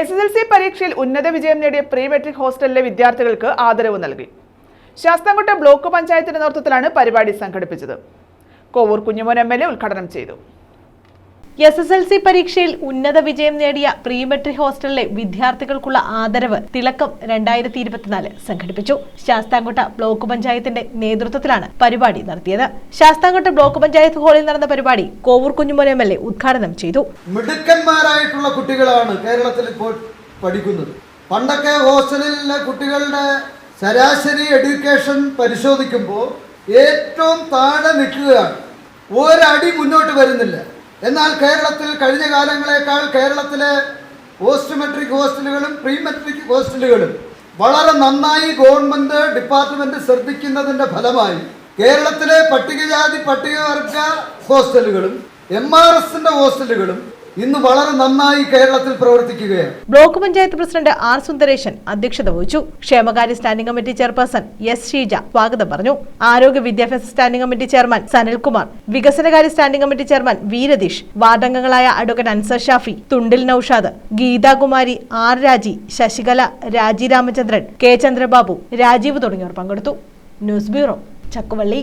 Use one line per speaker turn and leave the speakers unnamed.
S S L C പരീക്ഷയിൽ ഉന്നത വിജയം നേടിയ പ്രീ മെട്രിക് ഹോസ്റ്റലിലെ വിദ്യാർത്ഥികൾക്ക് ആദരവ് നൽകി. ശാസ്താംകോട്ട ബ്ലോക്ക് പഞ്ചായത്തിന്റെ നേതൃത്വത്തിലാണ് പരിപാടി സംഘടിപ്പിച്ചത്. Kovoor Kunjumon M L A ഉദ്ഘാടനം ചെയ്തു.
എസ് എസ് എൽ സി പരീക്ഷയിൽ ഉന്നത വിജയം നേടിയ പ്രീ മെട്രിക് ഹോസ്റ്റലിലെ വിദ്യാർത്ഥികൾക്കുള്ള ആദരവ് തിളക്കം രണ്ടായിരത്തി ഇരുപത്തിനാല് സംഘടിപ്പിച്ചു. ശാസ്താംകോട്ട ബ്ലോക്ക് പഞ്ചായത്തിന്റെ നേതൃത്വത്തിലാണ് പരിപാടി നടത്തിയത്. ശാസ്താംകോട്ട ബ്ലോക്ക് പഞ്ചായത്ത് ഹാളിൽ നടന്ന പരിപാടി Kovoor Kunjumon M L A ഉദ്ഘാടനം ചെയ്തു.
മിടുക്കന്മാരായിട്ടുള്ള കുട്ടികളാണ് കേരളത്തിൽ ഇപ്പോൾ പഠിക്കുന്നത്. പണ്ടൊക്കെ ഹോസ്റ്റലിലെ കുട്ടികളുടെ ശരാശരി എഡ്യൂക്കേഷൻ പരിശോധിക്കുമ്പോൾ ഏറ്റവും താഴെ നിൽക്കുകയാണ്. ഒരടി മുന്നോട്ട് വരുന്നില്ല. എന്നാൽ കേരളത്തിൽ കഴിഞ്ഞ കാലങ്ങളേക്കാൾ കേരളത്തിലെ പോസ്റ്റ് മെട്രിക് ഹോസ്റ്റലുകളും പ്രീ മെട്രിക് ഹോസ്റ്റലുകളും വളരെ നന്നായി ഗവൺമെന്റ് ഡിപ്പാർട്ട്മെന്റ് ശ്രദ്ധിക്കുന്നതിന്റെ ഫലമായി കേരളത്തിലെ പട്ടികജാതി പട്ടികവർഗ ഹോസ്റ്റലുകളും എം ആർ എസിന്റെ ഹോസ്റ്റലുകളും ഇന്ന് വളരെ നന്നായി കേരളത്തിൽ പ്രവർത്തിക്കുകയാണ്.
Block panchayat president R Sundaresan അധ്യക്ഷത വഹിച്ചു. ക്ഷേമകാര്യ standing committee chairperson S Sheeja സ്വാഗതം പറഞ്ഞു. ആരോഗ്യ വിദ്യാഭ്യാസ സ്റ്റാൻഡിംഗ് കമ്മിറ്റി ചെയർമാൻ സനിൽകുമാർ വികസനകാര്യ standing committee chairman Veeratheesh വാർഡംഗങ്ങളായ advocate Ansar Shafi Thundil Naushad Geethakumari R Raji Sasikala Raji Ramachandran K Chandrababu Rajeev തുടങ്ങിയവർ പങ്കെടുത്തു. News bureau Chakkuvally.